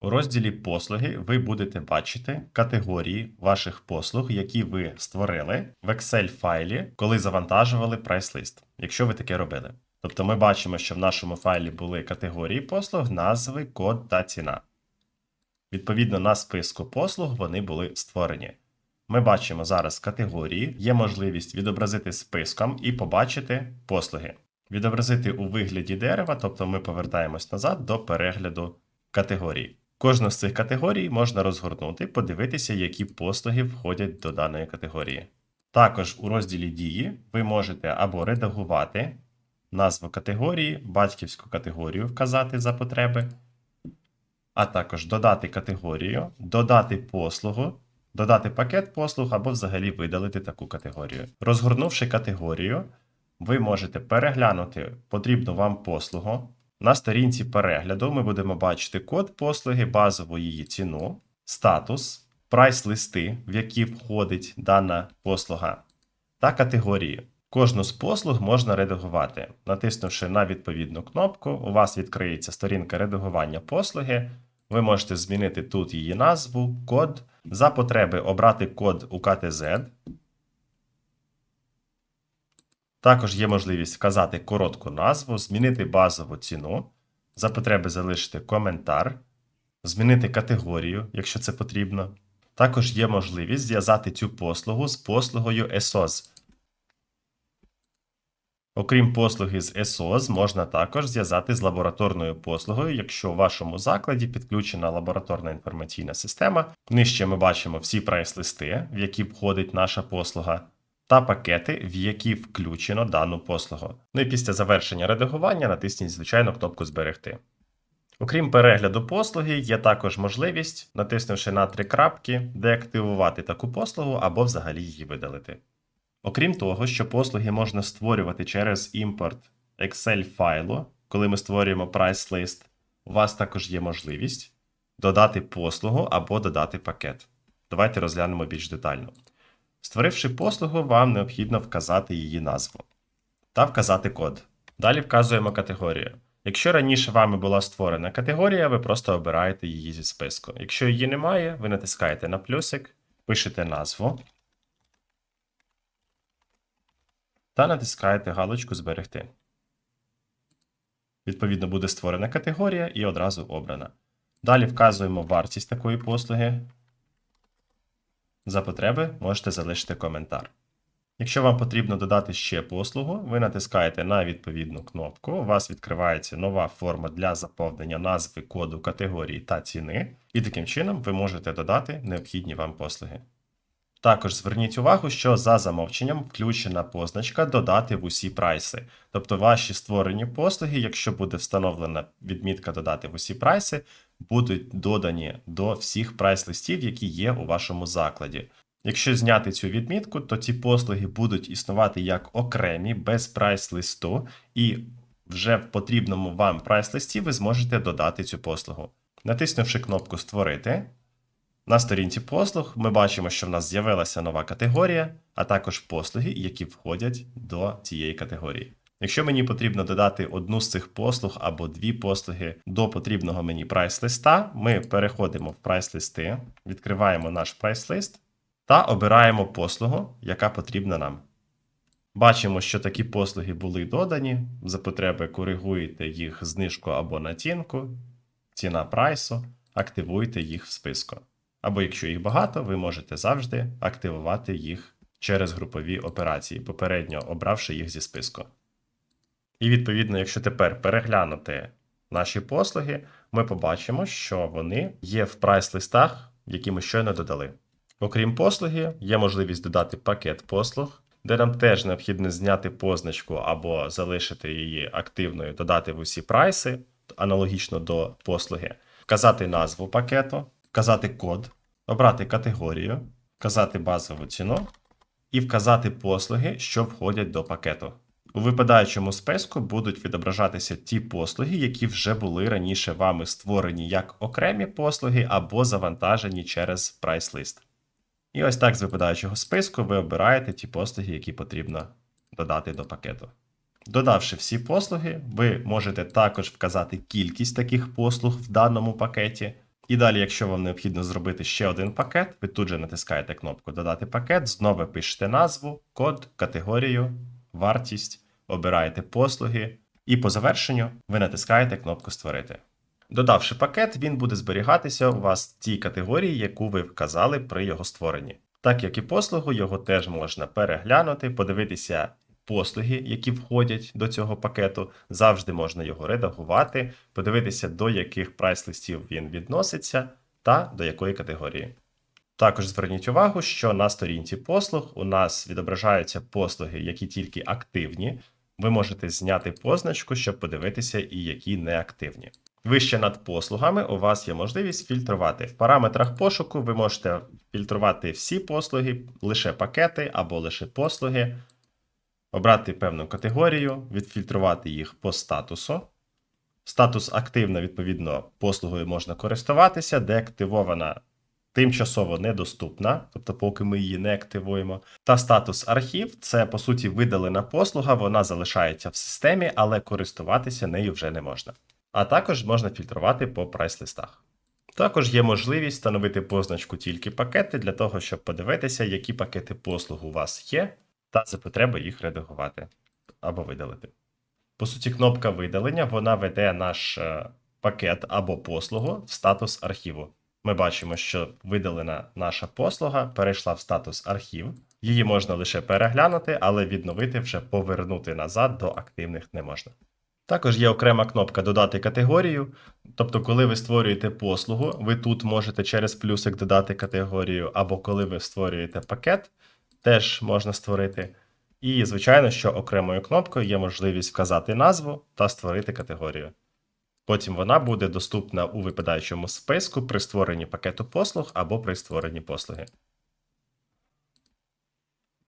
У розділі послуги ви будете бачити категорії ваших послуг, які ви створили в Excel файлі, коли завантажували прайс-лист, якщо ви таке робили. Тобто ми бачимо, що в нашому файлі були категорії послуг, назви, код та ціна. Відповідно, на списку послуг вони були створені. Ми бачимо зараз категорії, є можливість відобразити списком і побачити послуги. Відобразити у вигляді дерева, тобто ми повертаємось назад до перегляду категорій. Кожну з цих категорій можна розгорнути, подивитися, які послуги входять до даної категорії. Також у розділі дії ви можете або редагувати назву категорії, батьківську категорію вказати за потреби, а також додати категорію, додати послугу, додати пакет послуг або взагалі видалити таку категорію. Розгорнувши категорію, ви можете переглянути потрібну вам послугу. На сторінці перегляду ми будемо бачити код послуги, базову її ціну, статус, прайс-листи, в які входить дана послуга, та категорії. Кожну з послуг можна редагувати. Натиснувши на відповідну кнопку, у вас відкриється сторінка редагування послуги. Ви можете змінити тут її назву, код. За потреби обрати код у КТЗ. Також є можливість вказати коротку назву, змінити базову ціну, за потреби залишити коментар, змінити категорію, якщо це потрібно. Також є можливість зв'язати цю послугу з послугою ESOS. Окрім послуги з ESOS, можна також зв'язати з лабораторною послугою, якщо у вашому закладі підключена лабораторна інформаційна система. Нижче ми бачимо всі прайс-листи, в які входить наша послуга, та пакети, в які включено дану послугу. Ну і після завершення редагування натисніть звичайно кнопку Зберегти. Окрім перегляду послуги, є також можливість, натиснувши на три крапки, деактивувати таку послугу або взагалі її видалити. Окрім того, що послуги можна створювати через імпорт Excel файлу, коли ми створюємо price list, у вас також є можливість додати послугу або додати пакет. Давайте розглянемо більш детально. Створивши послугу, вам необхідно вказати її назву та вказати код. Далі вказуємо категорію. Якщо раніше вами була створена категорія, ви просто обираєте її зі списку. Якщо її немає, ви натискаєте на плюсик, пишете назву та натискаєте галочку Зберегти. Відповідно, буде створена категорія і одразу обрана. Далі вказуємо вартість такої послуги. За потреби можете залишити коментар. Якщо вам потрібно додати ще послугу, ви натискаєте на відповідну кнопку. У вас відкривається нова форма для заповнення назви коду категорії та ціни, і таким чином ви можете додати необхідні вам послуги. Також зверніть увагу, що за замовченням включена позначка Додати в усі прайси. Тобто ваші створені послуги, якщо буде встановлена відмітка Додати в усі прайси, будуть додані до всіх прайс-листів, які є у вашому закладі. Якщо зняти цю відмітку, то ці послуги будуть існувати як окремі, без прайс-листу, і вже в потрібному вам прайс-листі ви зможете додати цю послугу. Натиснувши кнопку Створити, на сторінці послуг ми бачимо, що в нас з'явилася нова категорія, а також послуги, які входять до цієї категорії. Якщо мені потрібно додати одну з цих послуг або дві послуги до потрібного мені прайс-листа, ми переходимо в прайс-листи, відкриваємо наш прайс-лист та обираємо послугу, яка потрібна нам. Бачимо, що такі послуги були додані. За потреби коригуєте їх знижку або націнку, ціна прайсу, активуйте їх в списку. Або якщо їх багато, ви можете завжди активувати їх через групові операції, попередньо обравши їх зі списку. І відповідно, якщо тепер переглянути наші послуги, ми побачимо, що вони є в прайс-листах, які ми щойно додали. Окрім послуги, є можливість додати пакет послуг, де нам теж необхідно зняти позначку або залишити її активною, додати в усі прайси, аналогічно до послуги, вказати назву пакету, вказати код, обрати категорію, вказати базову ціну і вказати послуги, що входять до пакету. У випадаючому списку будуть відображатися ті послуги, які вже були раніше вами створені як окремі послуги або завантажені через прайс-лист. І ось так з випадаючого списку ви обираєте ті послуги, які потрібно додати до пакету. Додавши всі послуги, ви можете також вказати кількість таких послуг в даному пакеті. І далі, якщо вам необхідно зробити ще один пакет, ви тут же натискаєте кнопку Додати пакет, знову пишете назву, код, категорію, вартість, обираєте послуги, і по завершенню ви натискаєте кнопку Створити. Додавши пакет, він буде зберігатися у вас в тій категорії, яку ви вказали при його створенні. Так як і послугу, його теж можна переглянути, подивитися послуги, які входять до цього пакету. Завжди можна його редагувати, подивитися, до яких прайс-листів він відноситься та до якої категорії. Також зверніть увагу, що на сторінці послуг у нас відображаються послуги, які тільки активні. Ви можете зняти позначку, щоб подивитися, і які неактивні. Вище над послугами у вас є можливість фільтрувати. В параметрах пошуку ви можете фільтрувати всі послуги, лише пакети або лише послуги, обрати певну категорію, відфільтрувати їх по статусу. Статус активна, відповідно, послугою можна користуватися, деактивована тимчасово недоступна, тобто поки ми її не активуємо. Та статус архів це по суті видалена послуга, вона залишається в системі, але користуватися нею вже не можна. А також можна фільтрувати по прайс-листах. Також є можливість встановити позначку тільки пакети для того, щоб подивитися, які пакети послуг у вас є, та за потреби їх редагувати або видалити. По суті, кнопка видалення вона веде наш е, пакет або послугу в статус архіву. Ми бачимо, що видалена наша послуга перейшла в статус архів. Її можна лише переглянути, але відновити вже повернути назад до активних не можна. Також є окрема кнопка Додати категорію. Тобто, коли ви створюєте послугу, ви тут можете через плюсик додати категорію, або коли ви створюєте пакет, теж можна створити. І, звичайно, що окремою кнопкою є можливість вказати назву та створити категорію. Потім вона буде доступна у випадаючому списку при створенні пакету послуг або при створенні послуги.